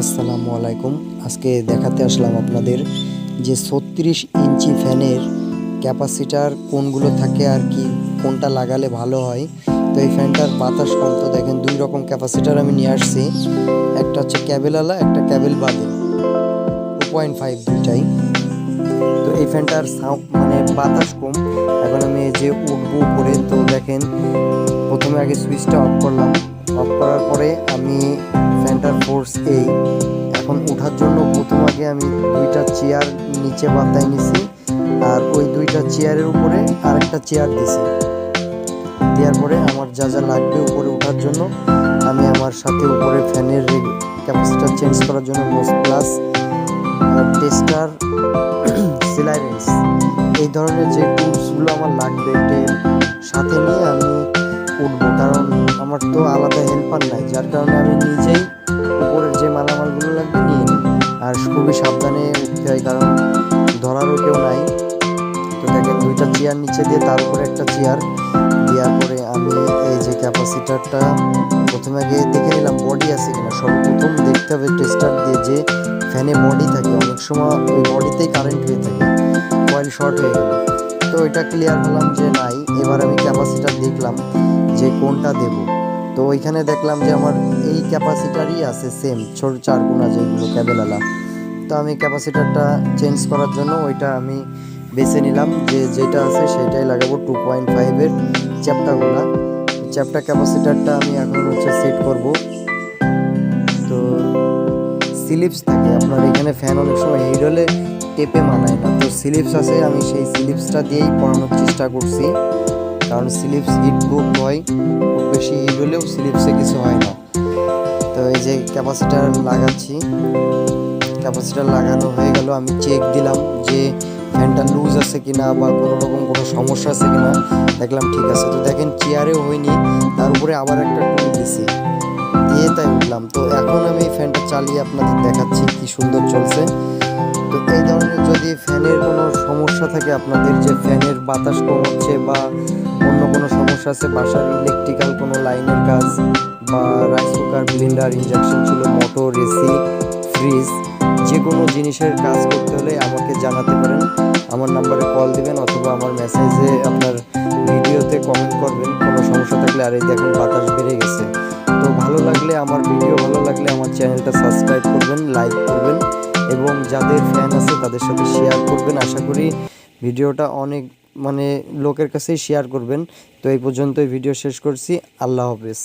আসসালামু আলাইকুম। আজকে দেখাতে আসলাম আপনাদের যে ছত্রিশ ইঞ্চি ফ্যানের ক্যাপাসিটার কোনগুলো থাকে আর কি, কোনটা লাগালে ভালো হয়। তো এই ফ্যানটার বাতাস কম, তো দেখেন দুই রকম ক্যাপাসিটার আমি নিয়ে আসছি। একটা হচ্ছে ক্যাবেলওয়ালা একটা ক্যাবেল বাদে। টু পয়েন্ট ফাইভ দুইটাই। তো এই ফ্যানটার সাউন্ড মানে বাতাস কম। এখন আমি যে উঠবো উপরে, তো দেখেন প্রথমে আগে সুইচটা অফ করলাম। অফ করার পরে আমি ফ্যানটার ফোর্স এই আমি দুইটা চেয়ার নিচে বাতায় নিছি, আর ওই দুইটা চেয়ারের উপরে আরেকটা চেয়ার দিছি। দেওয়ার পরে আমার যা যা লাগবে উপরে ওঠার জন্য, আমি আমার সাথে উপরে ফ্যানের ক্যাপাসিটার চেঞ্জ করার জন্য নোস প্লাস টেস্টার সিলাইরেন্স এই ধরনের যে টুলসগুলো আমার লাগবে টেপ সাথে নিয়ে আমি উঠবো, কারণ আমার তো আলাদা হেল্পার নাই, যার কারণে আমি নিজেই খুবই সাবধানে উঠতে হয়, কারণ ধরারও কেউ নাই। তো দেখেন, দুইটা চেয়ার নিচে দিয়ে তার উপরে একটা চেয়ার দেওয়ার পরে আমি এই যে ক্যাপাসিটারটা প্রথমে আগে দেখে নিলাম বডি আছে কিনা। সর্বপ্রথম দেখতে হবে টেস্টার দিয়ে যে ফ্যানে বডি থাকে। অনেক সময় ওই বডিতেই কারেন্ট হয়ে থাকে কয়েল শর্ট হয়ে গেল। তো এটা ক্লিয়ার হলাম যে নাই। এবার আমি ক্যাপাসিটার দেখলাম যে কোনটা দেব। তো ওইখানে দেখলাম যে আমার এই ক্যাপাসিটারই আছে সেম ছোট চার কোনা যেগুলো ক্যাবেলালা তো আমি ক্যাপাসিটারটা চেঞ্জ করার জন্য ওইটা আমি বেছে নিলাম। যে যেটা আছে সেটাই লাগাবো টু পয়েন্ট ফাইভের চ্যাপটাগুলা চ্যাপটা ক্যাপাসিটারটা আমি এখন হচ্ছে সেট করব। তো সিলিপস থাকে। আপনার এখানে ফ্যান অনেক সময় হিট হলে টেপে মানায় না। তো সিলিপস আছে, আমি সেই সিলিপসটা দিয়েই পড়ানোর চেষ্টা করছি। কারণ স্লিপস হিট প্রুফ হয়, খুব বেশি হিট হলেও স্লিপসে কিছু হয় না। তো এই যে ক্যাপাসিটার লাগাচ্ছি। ক্যাপাসিটার লাগানো হয়ে গেল, আমি চেক দিলাম যে ফ্যানটা লুজ আছে কিনা বা কোনো রকম কোনো সমস্যা আছে কিনা। দেখলাম ঠিক আছে, তো দেখেন চেয়ারেও হয়নি, তার উপরে আবার একটা টুল দিছি। দিয়ে তাই উঠলাম। তো এখন আমি ফ্যানটা চালিয়ে আপনাদের দেখাচ্ছি কি সুন্দর চলছে। তো এই ধরনের যদি ফ্যানের কোনো সমস্যা থাকে, আপনাদের যে ফ্যানের বাতাস কম হচ্ছে বা অন্য কোনো সমস্যা আছে, বাসার ইলেকট্রিক্যাল কোনো লাইনের কাজ বা রাইস কুকার ব্লিন্ডার ইঞ্জেকশন ছিল মোটর কোনো জিনিসের কাজ করতে হলে আমাকে জানাতে পারেন। আমার নাম্বারে কল দিবেন অথবা আমার মেসেজে আপনার ভিডিওতে কমেন্ট করবেন। কোনো সমস্যা থাকলে আর এই দেখুন বাতাস বেড়ে গেছে। তো ভালো লাগলে আমার ভিডিও, ভালো লাগলে আমার চ্যানেলটা সাবস্ক্রাইব করবেন লাইক করবেন এবং যাদের ফ্যান আছে তাদের সাথে শেয়ার করবেন। আশা করি ভিডিওটা অনেক মানে লোকের কাছেই শেয়ার করবেন। তো এই পর্যন্তই, ভিডিও শেষ করছি। আল্লাহ হাফেজ।